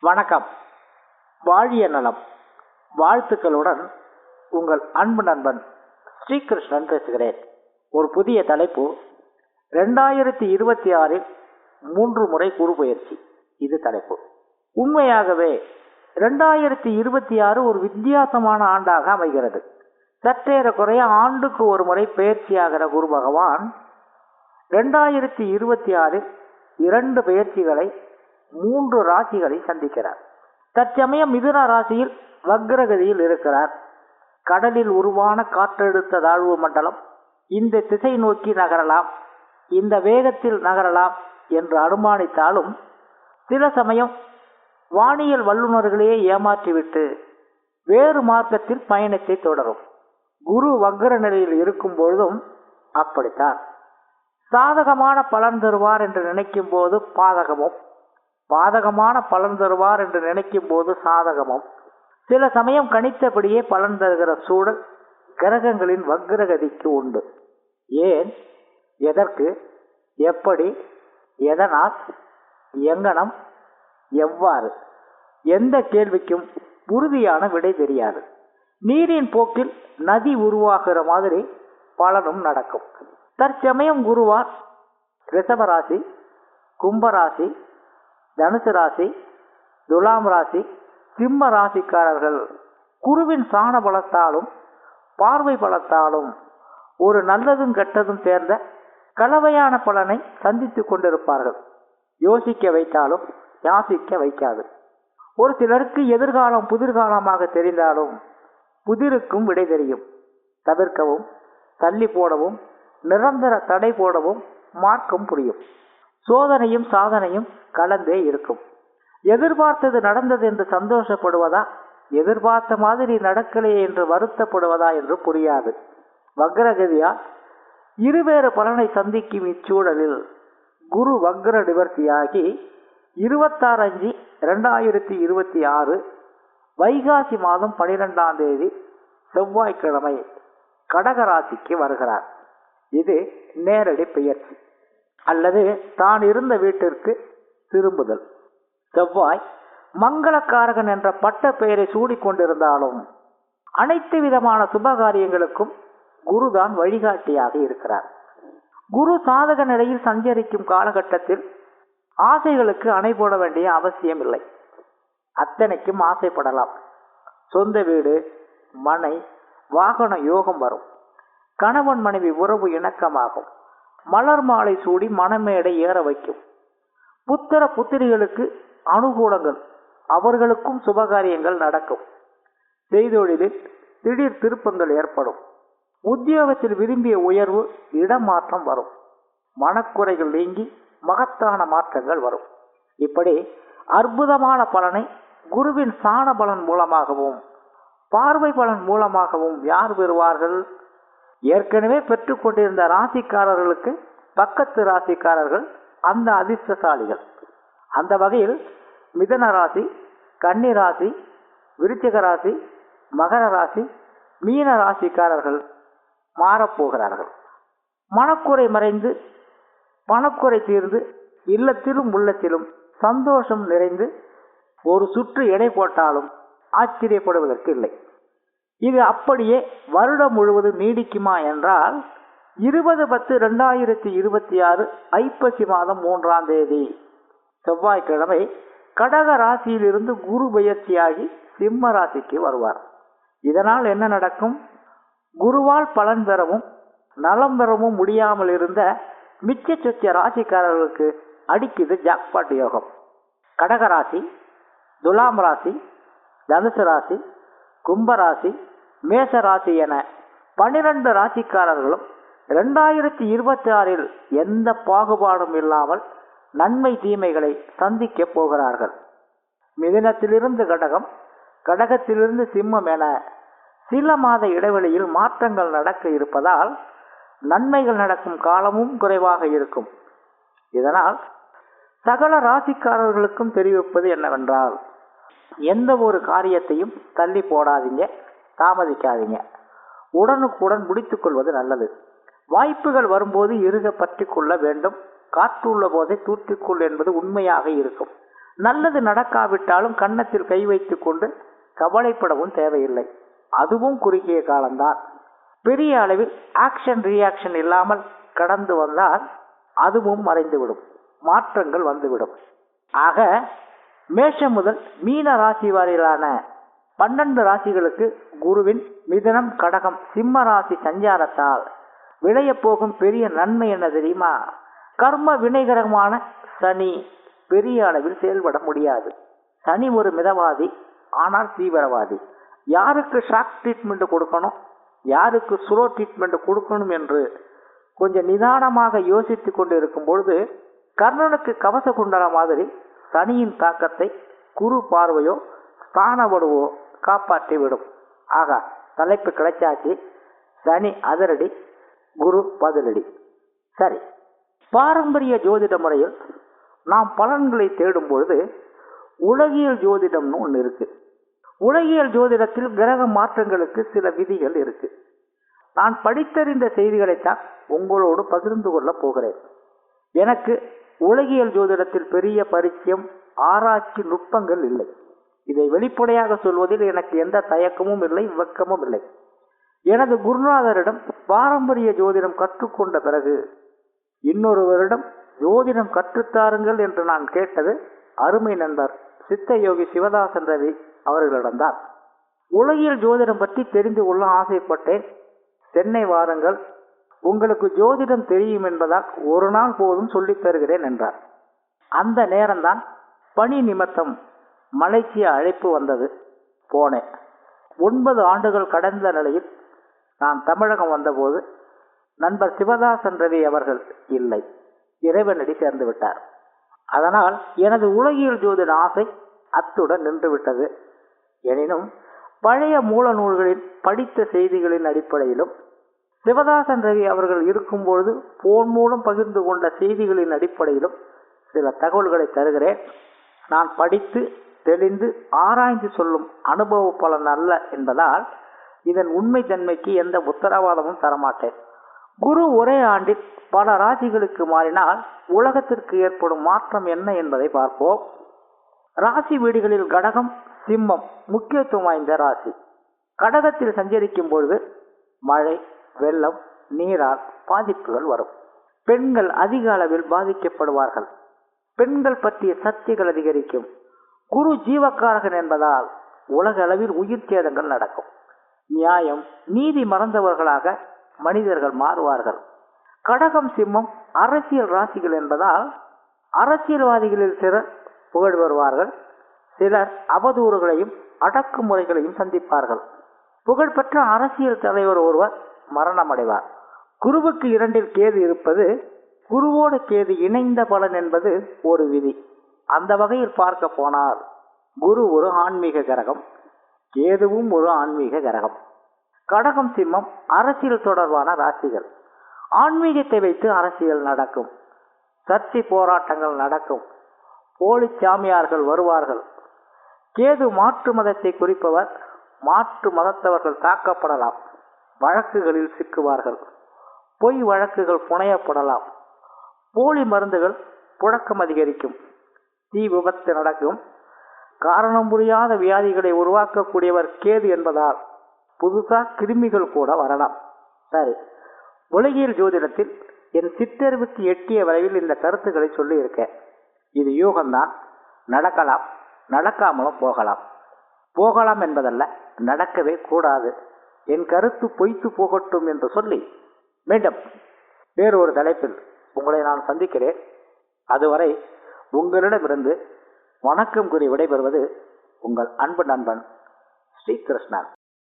வணக்கம். வாழிய நலம். வாழ்த்துக்களுடன் உங்கள் அன்பு நண்பன் ஸ்ரீகிருஷ்ணன் பேசுகிறேன். ஒரு புதிய தலைப்பு. ரெண்டாயிரத்தி இருபத்தி ஆறில் மூன்று முறை குரு பயிற்சி. இது தலைப்பு. உண்மையாகவே ரெண்டாயிரத்தி இருபத்தி ஆறு ஒரு வித்தியாசமான ஆண்டாக அமைகிறது. சற்றேறக்குறைய ஆண்டுக்கு ஒரு முறை பயிற்சியாகிற குரு பகவான் ரெண்டாயிரத்தி இருபத்தி ஆறில் இரண்டு பயிற்சிகளை மூன்று ராசிகளை சந்திக்கிறார். தற்சமயம் மிதுன ராசியில் வக்ரகதியில் இருக்கிறார். கடலில் உருவான காற்றழுத்த தாழ்வு மண்டலம் இந்த திசை நோக்கி நகரலாம். இந்த வேகத்தில் நகரலாம் என்று அனுமானித்தாலும் சில சமயம் வானியல் வல்லுநர்களையே ஏமாற்றிவிட்டு வேறு மார்க்கத்தில் பயணத்தை தொடரும். குரு வக்ர நிலையில் இருக்கும் பொழுதும் அப்படித்தான். சாதகமான பலன் தருவார் என்று நினைக்கும் போது பாதகமும் பாதகமான பலன் தருவார் என்று நினைக்கும் போது சாதகமும். சில சமயம் கணித்தபடியே பலன் தருகிற சூழல் கிரகங்களின் வக்ரகதிக்கு உண்டு. ஏன்? எதற்கு? எப்படி? எதனால்? எங்கனம்? எவ்வாறு? எந்த கேள்விக்கும் உறுதியான விடை தெரியாது. நீரின் போக்கில் நதி உருவாகிற மாதிரி பலனும் நடக்கும். தற்சமயம் குருவார் ரிஷபராசி கும்பராசி தனுசு ராசி துலாம் ராசி சிம்ம ராசிக்காரர்கள். குருவின் சாண பலத்தாலும் பார்வை பலத்தாலும் ஒரு நல்லதும் கெட்டதும் சேர்ந்த கலவையான பலனை சந்தித்து கொண்டிருப்பார்கள். யோசிக்க வைத்தாலும் யாசிக்க வைக்காது. ஒரு சிலருக்கு எதிர்காலம் புதிர்காலமாக தெரிந்தாலும் புதிருக்கும் விடை தெரியும். தவிர்க்கவும் தள்ளி போடவும் நிரந்தர தடை போடவும் மார்க்கம் புரியும். சோதனையும் சாதனையும் கலந்தே இருக்கும். எதிர்பார்த்தது நடந்தது என்று சந்தோஷப்படுவதா? எதிர்பார்த்த மாதிரி நடக்கலையே என்று வருத்தப்படுவதா என்று புரியாது. வக்ரகதியால் இருவேறு பலனை சந்திக்கும் இச்சூழலில் குரு வக்ர நிவர்த்தியாகி இருபத்தாறு அஞ்சு ரெண்டாயிரத்தி இருபத்தி ஆறு வைகாசி மாதம் பனிரெண்டாம் தேதி செவ்வாய்க்கிழமை கடகராசிக்கு வருகிறார். இது நேரடி பெயர்ச்சி. அல்லது தான் இருந்த வீட்டிற்கு திரும்புதல். செவ்வாய் மங்களக்காரகன் என்ற பட்ட பெயரை சூடிக்கொண்டிருந்தாலும் அனைத்து விதமான சுபகாரியங்களுக்கும் குருதான் வழிகாட்டியாக இருக்கிறார். குரு சாதக நிலையில் சஞ்சரிக்கும் காலகட்டத்தில் ஆசைகளுக்கு அணை போட வேண்டிய அவசியம் இல்லை அத்தனைக்கும் ஆசைப்படலாம். சொந்த வீடு மனை வாகன யோகம் வரும். கணவன் மனைவி உறவு இணக்கமாகும். மலர் மாலை சூடி மணமேடை ஏற வைக்கும். புத்திர புத்திரிகளுக்கு அனுகூலங்கள் அவர்களுக்கும் சுபகாரியங்கள் நடக்கும். செய்தொழிலில் திடீர் திருப்பங்கள் ஏற்படும். உத்தியோகத்தில் விரும்பிய உயர்வு இடமாற்றம் வரும். மனக்குறைகள் நீங்கி மகத்தான மாற்றங்கள் வரும். இப்படி அற்புதமான பலனை குருவின் சாண பலன் மூலமாகவும் பார்வை பலன் மூலமாகவும் யார் பெறுவார்கள்? ஏற்கனவே பெற்றுக்கொண்டிருந்த ராசிக்காரர்களுக்கு பக்கத்து ராசிக்காரர்கள் அந்த அதிர்ஷ்டசாலிகள். அந்த வகையில் மிதன ராசி கன்னி ராசி விருச்சிக ராசி மகர ராசி மீன ராசிக்காரர்கள் மாறப்போகிறார்கள். மனக்குறை மறைந்து பணக்குறை தீர்ந்து இல்லத்திலும் உள்ளத்திலும் சந்தோஷம் நிறைந்து ஒரு சுற்று எடை போட்டாலும் ஆச்சரியப்படுவதற்கு இல்லை. இது அப்படியே வருடம் முழுவதும் நீடிக்குமா என்றால் இருபது பத்து ரெண்டாயிரத்தி இருபத்தி ஆறு ஐப்பசி மாதம் மூன்றாம் தேதி. செவ்வாய்க்கிழமை கடக ராசியிலிருந்து குரு பயிற்சியாகி சிம்ம ராசிக்கு வருவார். இதனால் என்ன நடக்கும்? குருவால் பலன் பெறவும் நலம் பெறவும் முடியாமல் இருந்த மிச்ச சொச்ச ராசிக்காரர்களுக்கு அடிக்குது ஜாக்பாட் யோகம். கடகராசி துலாம் ராசி தனுசு ராசி கும்பராசி மேச ராசி என பனிரெண்டு ராசிக்காரர்களும் ரெண்டாயிரத்தி இருபத்தி ஆறில் எந்த பாகுபாடும் இல்லாமல் நன்மை தீமைகளை சந்திக்க போகிறார்கள். மிதினத்திலிருந்து கடகம் கடகத்திலிருந்து சிம்மம் என சில மாத இடைவெளியில் மாற்றங்கள் நடக்க இருப்பதால் நன்மைகள் நடக்கும் காலமும் குறைவாக இருக்கும். இதனால் சகல ராசிக்காரர்களுக்கும் தெரிவிப்பது என்னவென்றால் எந்த ஒரு காரியத்தையும் தள்ளி போடாதீங்க. தாமதிக்காதீங்க. உடனுக்குடன் முடித்துக்கொள்வது நல்லது. வாய்ப்புகள் வரும்போது இருக பற்றி கொள்ள வேண்டும். காற்றுள்ள போதை தூற்றிக்கொள் என்பது உண்மையாக இருக்கும். நல்லது நடக்காவிட்டாலும் கன்னத்தில் கை வைத்து கொண்டு கவலைப்படவும் தேவையில்லை. அதுவும் குறுகிய காலம்தான். பெரிய அளவில் ஆக்ஷன் ரியாக்ஷன் இல்லாமல் கடந்து வந்தால் அதுவும் மறைந்துவிடும். மாற்றங்கள் வந்துவிடும். ஆக மேஷம் முதல் மீன ராசி வரையிலான பன்னெண்டு ராசிகளுக்கு குருவின் மிதனம் கடகம் சிம்ம ராசி சஞ்சாரத்தால் விளைய போகும் பெரிய நன்மை என்ன தெரியுமா? கர்ம வினைகரமான சனி பெரிய அளவில் செயல்பட முடியாது. சனி ஒரு மிதவாதி ஆனால் தீவிரவாதி. யாருக்கு ஷாக் ட்ரீட்மெண்ட் கொடுக்கணும்? யாருக்கு ஸ்லோ ட்ரீட்மெண்ட் கொடுக்கணும் என்று கொஞ்சம் நிதானமாக யோசித்து கொண்டு இருக்கும் பொழுது கர்ணனுக்கு கவச குண்டல மாதிரி சனியின் தாக்கத்தை குரு பார்வையோ ஸ்தானவடுவோ காப்பாற்றி விடும் ஆக தலைப்பு கிடைச்சாச்சு. சனி அதிரடி குரு பதிலடி. சரி பாரம்பரிய ஜோதிட முறையில் நாம் பலன்களை தேடும் பொழுது உலகியல் ஜோதிடம்னு ஒன்று இருக்கு. உலகியல் ஜோதிடத்தில் கிரக மாற்றங்களுக்கு சில விதிகள் இருக்கு. நான் படித்தறிந்த செய்திகளைத்தான் உங்களோடு பகிர்ந்து கொள்ளப் போகிறேன். எனக்கு உலகியல் ஜோதிடத்தில் பெரிய பரிச்சயம் ஆராய்ச்சி நுட்பங்கள் இல்லை. இதை வெளிப்படையாக சொல்வதில் எனக்கு எந்த தயக்கமும் இல்லை வெக்கமும் இல்லை. எனது குருநாதரிடம் பாரம்பரிய ஜோதிடம் கற்றுக்கொண்ட பிறகு இன்னொருவரிடம் ஜோதிடம் கற்றுத்தாருங்கள் என்று நான் கேட்டது அருமை நண்பர் சித்த யோகி சிவதாசன் ரவி அவர்களிடம்தான். உலகியல் ஜோதிடம் பற்றி தெரிந்து கொள்ள ஆசைப்பட்டேன். சென்னை வாருங்கள். உங்களுக்கு ஜோதிடம் தெரியும் என்பதால் ஒரு நாள் போதும் சொல்லித் தருகிறேன் என்றார். அந்த நேரம்தான் பணி நிமித்தம் மலைக்கு அழைப்பு வந்தது. போனேன். ஒன்பது ஆண்டுகள் கடந்த நிலையில் நான் தமிழகம் வந்தபோது நண்பர் சிவதாசன் ரவி அவர்கள் இல்லை. இறைவனடி சேர்ந்து விட்டார். அதனால் எனது உலகியல் ஜோதிட ஆசை அத்துடன் நின்றுவிட்டது. எனினும் பழைய மூல நூல்களில் படித்த செய்திகளின் அடிப்படையிலும் சிவதாசன் ரவி அவர்கள் இருக்கும்பொழுது போன் மூலம் பகிர்ந்து கொண்ட செய்திகளின் அடிப்படையிலும் சில தகவல்களை தருகிறேன். நான் படித்து தெளிந்து ஆராய்ந்து சொல்லும் அனுபவ பலன் அல்ல என்பதால் இதன் உண்மை தன்மைக்கு எந்த உத்தரவாதமும் தரமாட்டேன். குரு ஒரே ஆண்டில் பல ராசிகளுக்கு மாறினால் உலகத்திற்கு ஏற்படும் மாற்றம் என்ன என்பதை பார்ப்போம். ராசி வீடுகளில் கடகம் சிம்மம் முக்கியத்துவம் வாய்ந்த ராசி. கடகத்தில் சஞ்சரிக்கும் பொழுது மழை வெள்ளம் நீரால் பாதிப்புகள் வரும். பெண்கள் அதிக அளவில் பாதிக்கப்படுவார்கள். பெண்கள் பற்றிய சக்திகள் அதிகரிக்கும். குரு ஜீவக்காரகன் என்பதால் உலக அளவில் உயிர் சேதங்கள் நடக்கும். நியாயம் நீதி மறந்தவர்களாக மனிதர்கள் மாறுவார்கள். கடகம் சிம்மம் அரசியல் ராசிகள் என்பதால் அரசியல்வாதிகளில் சிலர் புகழ் வருவார்கள் சிலர் அவதூறுகளையும் அடக்குமுறைகளையும் சந்திப்பார்கள். புகழ்பெற்ற அரசியல் தலைவர் ஒருவர் மரணமடைவார். குருவுக்கு இரண்டில் கேது இருப்பது குருவோடு கேது இணைந்த பலன் என்பது ஒரு விதி. அந்த வகையில் பார்க்க போனால் குரு ஒரு ஆன்மீக கிரகம் கேதுவும் ஒரு ஆன்மீக கிரகம். கடகம் சிம்மம் அரசியல் தொடர்பான ராசிகள். ஆன்மீகத்தை வைத்து அரசியல் நடக்கும். சர்ச்சை போராட்டங்கள் நடக்கும். போலி சாமியார்கள் வருவார்கள். கேது மாற்று மதத்தை குறிப்பவர் மாற்று மதத்தவர்கள் தாக்கப்படலாம். வழக்குகளில் சிக்குவார்கள். பொய் வழக்குகள் புனையப்படலாம். போலி மருந்துகள் புழக்கம் அதிகரிக்கும். தீ விபத்து நடக்கும். காரணம் புரியாத வியாதிகளை உருவாக்கக்கூடியவர் கேது என்பதால் புதுசாக கிருமிகள் கூட வரலாம். சரி உலகியல் ஜோதிடத்தில் என் சிற்றறிவுக்கு எட்டிய வரைவில் இந்த கருத்துக்களை சொல்லியிருக்கேன். இது யூகம்தான். நடக்கலாம். நடக்காமலும் போகலாம். போகலாம் என்பதல்ல நடக்கவே கூடாது. என் கருத்து பொய்த்து போகட்டும் என்று சொல்லி மீண்டும் வேறொரு தலைப்பில் உங்களை நான் சந்திக்கிறேன். அதுவரை உங்களிடமிருந்து வணக்கம் கூறி விடைபெறுவது உங்கள் அன்பு நண்பன் ஸ்ரீகிருஷ்ணன்